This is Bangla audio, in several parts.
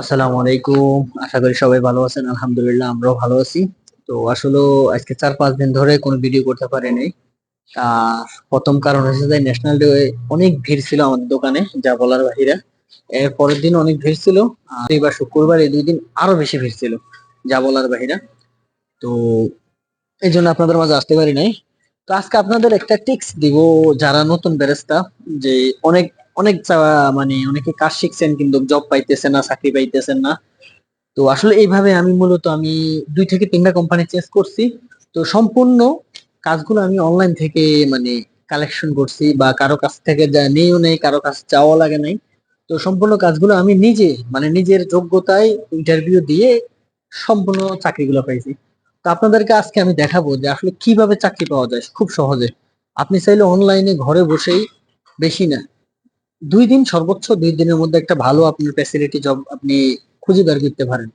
আসসালামু আলাইকুম। আশা করি সবাই ভালো আছেন। আলহামদুলিল্লাহ, আমরাও ভালো আছি। তো আসলে আজকে চার পাঁচ দিন ধরে কোনো ভিডিও করতে পারিনি প্রথম কারণ হচ্ছে যে ন্যাশনাল ডে অনেক ভিড় ছিল আমাদের দোকানে, যা বলার বাহিরে। এর পরের দিন অনেক ভিড় ছিল। এবার শুক্রবার এই দুই দিন আরও বেশি ভিড় ছিল, যা বলার বাহিরে। তো এই জন্য আপনাদের মাঝে আসতে পারি নাই। তো আজকে আপনাদের একটা টিপস দিব যারা নতুন বেরেস্তা যে অনেক অনেক মানে অনেকে কাজ শিখছেন কিন্তু জব পাইতেছেন না, চাকরি পাইতেছেন না। তো আসলে এইভাবে আমি মূলত আমি দুই থেকে তিনটা কোম্পানি চেঞ্জ করছি। তো সম্পূর্ণ কাজগুলো আমি অনলাইন থেকে মানে কালেকশন করছি বা কারও কাছ থেকে যা নিয়েও নেই, কারও কাছে চাওয়া লাগে নাই। তো সম্পূর্ণ কাজগুলো আমি নিজে মানে নিজের যোগ্যতায় ইন্টারভিউ দিয়ে সম্পূর্ণ চাকরিগুলো পাইছি। তো আপনাদেরকে আজকে আমি দেখাবো যে আসলে কীভাবে চাকরি পাওয়া যায়, খুব সহজে। আপনি চাইলে অনলাইনে ঘরে বসেই বেশি না। দুই দিন সর্বোচ্চ দুই দিনের মধ্যে একটা ভালো আপনার ফ্যাসিলিটি জব আপনি খুঁজে বের করতে পারেন।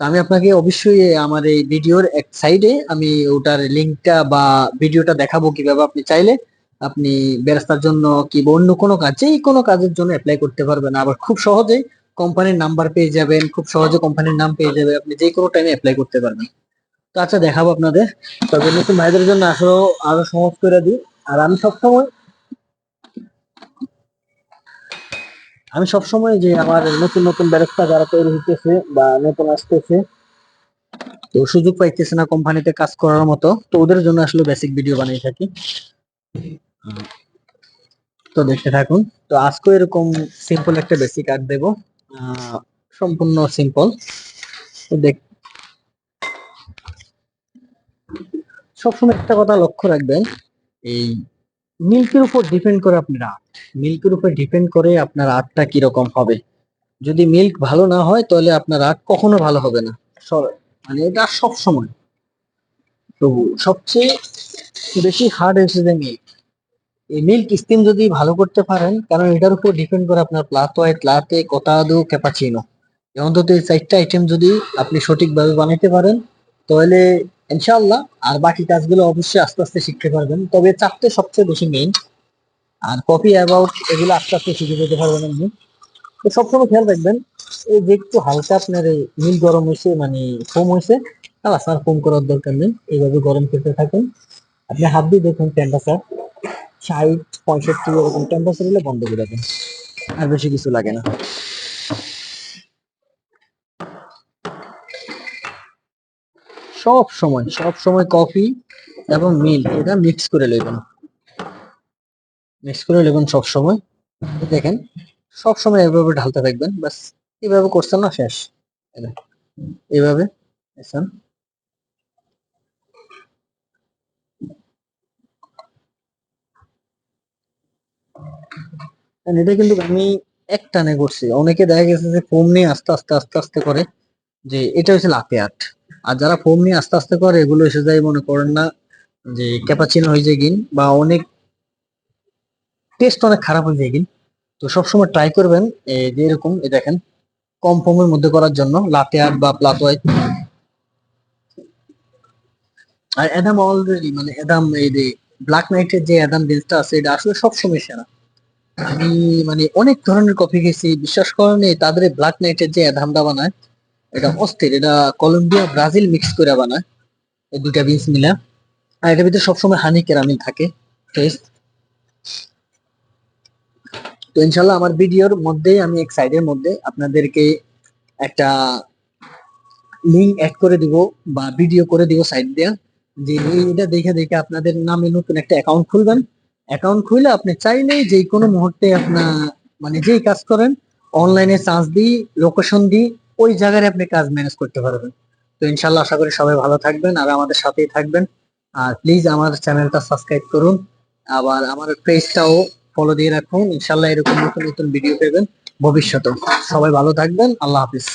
তো আমি আপনাকে অবশ্যই আমার এই ভিডিওর এক সাইডে আমি ওটার লিঙ্কটা বা ভিডিওটা দেখাবো কীভাবে আপনি চাইলে। আপনি বেরাস্তার জন্য কি অন্য কোনো কাজ, যেই কোনো কাজের জন্য অ্যাপ্লাই করতে পারবেন। আবার খুব সহজেই কোম্পানির নাম্বার পেয়ে যাবেন, খুব সহজে কোম্পানির নাম পেয়ে যাবেন, আপনি যে কোনো টাইমে অ্যাপ্লাই করতে পারবেন। তো আচ্ছা দেখাবো আপনাদের। তবে নতুন ভাইদের জন্য আসলে আরও সহজ করে দিই। আর আমি সবসময় আমি সবসময় যে আমার নতুন নতুন ব্যবস্থা যারা তৈরি হইতেছে বা নতুন আসতেছে, তো সুযোগ পাইতেছে না কোম্পানিতে কাজ করার মতো, তো ওদের জন্য আসলে বেসিক ভিডিও বানিয়ে থাকি। তো দেখতে থাকুন। তো আজকে এরকম সিম্পল একটা বেসিক আর্ট দেবো। সম্পূর্ণ সিম্পল তো দেখ সবসময় একটা কথা লক্ষ্য রাখবেন, এই মিল্কের উপর ডিপেন্ড করে আপনার আর্ট মিল্কের উপর ডিপেন্ড করে আপনার আর্টটা কীরকম হবে। যদি মিল্ক ভালো না হয়, তাহলে আপনার আর্ট কখনো ভালো হবে না। মানে এটা সব সময়। তো সবচেয়ে বেশি হার্ড হচ্ছে যে মিল্ক। এই মিল্ক স্টিম যদি ভালো করতে পারেন, কারণ এটার উপর ডিপেন্ড করে আপনার প্লাত হোয়াইট লাতে কতাদু ক্যাপাচিনো অন্তত এই চারটা আইটেম যদি আপনি সঠিকভাবে বানাইতে পারেন, তাহলে ইনশাআল্লাহ, আর বাকি কাজগুলো অবশ্যই আস্তে আস্তে শিখতে পারবেন। তবে চারটে সবচেয়ে বেশি মেইন আর কপি অ্যাবাউট এগুলো আস্তে আস্তে শিখে যেতে পারবেন আপনি। তো সবসময় খেয়াল রাখবেন, এই যে একটু হালকা আপনার এই মিল গরম হয়েছে মানে ফোম হয়েছে, তাহলে আপনার ফোম করার দরকার নেই। এইভাবে গরম করতে থাকুন। আপনি হাত দিয়ে দেখুন টেম্পারেচার ষাট, পঁয়ষট্টি এরকম টেম্পারেচার হলে বন্ধ করে দেন আর বেশি কিছু লাগে না। সব সময় সব সময় কফি এবং মিল, এটা মিক্স করে নেবেন মিক্স করে নেবেন সব সময়। দেখেন, সব সময় এভাবে ঢালতে থাকবেন বাস এভাবে করছেন না, শেষ। এভাবে এটা কিন্তু আমি এক টানে করছি। অনেকে দেখা গেছে যে ফোম নিয়ে আস্তে আস্তে আস্তে আস্তে করে। যে এটা হচ্ছে লাতে আর্ট আর যারা ফোম নিয়ে আস্তে আস্তে করে, এগুলো এসে যায়, মনে করেন না যে ক্যাপাচিনো হয়ে যায় গিন বা অনেক টেস্ট অনেক খারাপ হয়ে যায় গিন। তো সবসময় ট্রাই করবেন যে এরকম এই দেখেন, কম ফোমের মধ্যে করার জন্য লাতে আর্ট বা প্লাতো আর অ্যাডাম অলরেডি মানে অ্যাডাম, এই যে ব্ল্যাক নাইটের যে অ্যাডাম বিলটা আছে, এটা আসলে সবসময় সেরা। আমি মানে অনেক ধরনের কফি খেয়েছি, বিশ্বাস করেন তাদের ব্ল্যাক নাইটের যে অ্যাডামটা বানায় এটা অস্থির, এটা কলম্বিয়া, ব্রাজিল মিক্স করে বানায়। এই দুইটা বিনস মিলা। আর এটার ভিতরে সবসময় হানি কেরামিল থাকে টেস্ট তো ইনশাল্লাহ আমার ভিডিওর মধ্যেই, আমি এক সাইডের মধ্যে আপনাদেরকে একটা লিঙ্ক অ্যাড করে দিব বা ভিডিও করে দিব সাইড দিয়ে। যে এটা দেখে দেখে আপনাদের নামে নতুন একটা অ্যাকাউন্ট খুলবেন। অ্যাকাউন্ট খুলে আপনি চাইলেই যে কোনো মুহূর্তে আপনার মানে যেই কাজ করেন অনলাইনে চার্জ দিই লোকেশন দিই ওই জায়গায় আপনি কাজ ম্যানেজ করতে পারবেন। তো ইনশাল্লাহ আশা করি সবাই ভালো থাকবেন আর আমাদের সাথেই থাকবেন। আর প্লিজ আমার চ্যানেলটা সাবস্ক্রাইব করুন। আবার আমার পেজটাও ফলো দিয়ে রাখুন। ইনশাল্লাহ এরকম নতুন নতুন ভিডিও পেবেন ভবিষ্যতে সবাই ভালো থাকবেন। আল্লাহ হাফিজ।